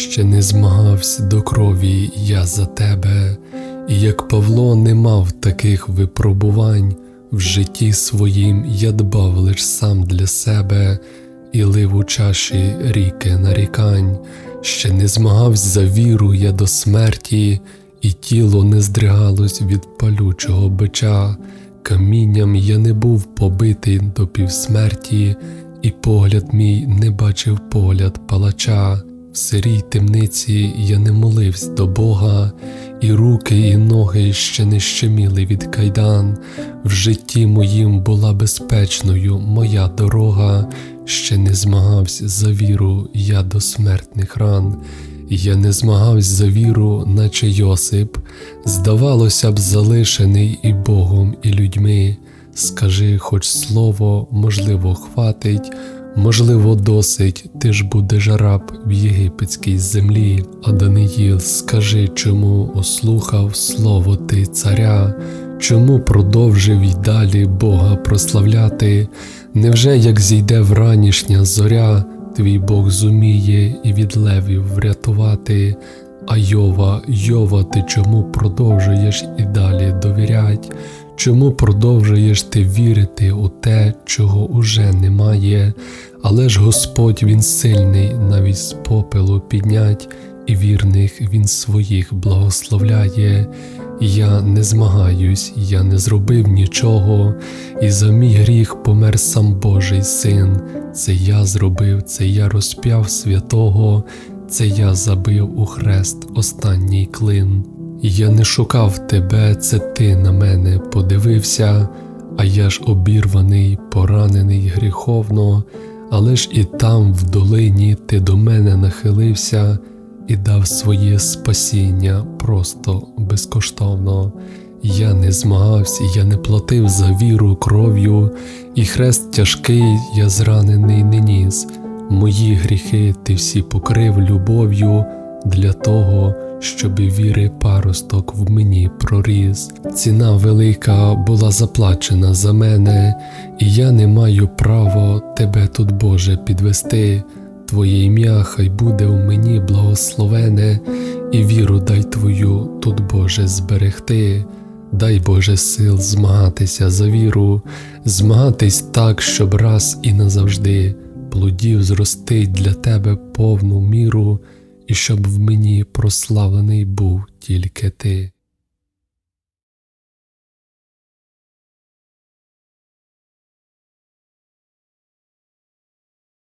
Ще не змагався до крові я за тебе, і як Павло не мав таких випробувань, в житті своїм я дбав лиш сам для себе і лив у чаші ріки нарікань, ще не змагався за віру я до смерті, і тіло не здригалось від палючого бича, камінням я не був побитий до півсмерті, і погляд мій не бачив погляд палача. В сирій темниці я не молився до Бога, і руки, і ноги ще не щеміли від кайдан. В житті моїм була безпечною моя дорога, ще не змагався за віру я до смертних ран. Я не змагався за віру, наче Йосип, здавалося б, залишений і Богом, і людьми. Скажи хоч слово, можливо, хватить. Можливо, досить, ти ж будеш раб в єгипетській землі, а Даниїл, скажи, чому ослухав слово ти царя, чому продовжив й далі Бога прославляти? Невже як зійде вранішня зоря, твій Бог зуміє і від левів врятувати? А Йова, Йова, ти чому продовжуєш і далі довірять? Чому продовжуєш ти вірити у те, чого уже немає? Але ж Господь Він сильний, навіть з попелу піднять, і вірних Він своїх благословляє. Я не змагаюсь, я не зробив нічого, і за мій гріх помер сам Божий син. Це я зробив, це я розп'яв святого, це я забив у хрест останній клин. Я не шукав тебе, це ти на мене подивився, а я ж обірваний, поранений гріховно, але ж і там, в долині, ти до мене нахилився і дав своє спасіння просто безкоштовно. Я не змагався, я не платив за віру кров'ю, і хрест тяжкий, я зранений не ніс. Мої гріхи ти всі покрив любов'ю для того, щоби віри паросток в мені проріс. Ціна велика була заплачена за мене, і я не маю права тебе тут, Боже, підвести. Твоє ім'я хай буде у мені благословене, і віру дай Твою тут, Боже, зберегти. Дай Боже сил змагатися за віру, змагатись так, щоб раз і назавжди плодів зростить для тебе повну міру, і щоб в мені прославлений був тільки ти.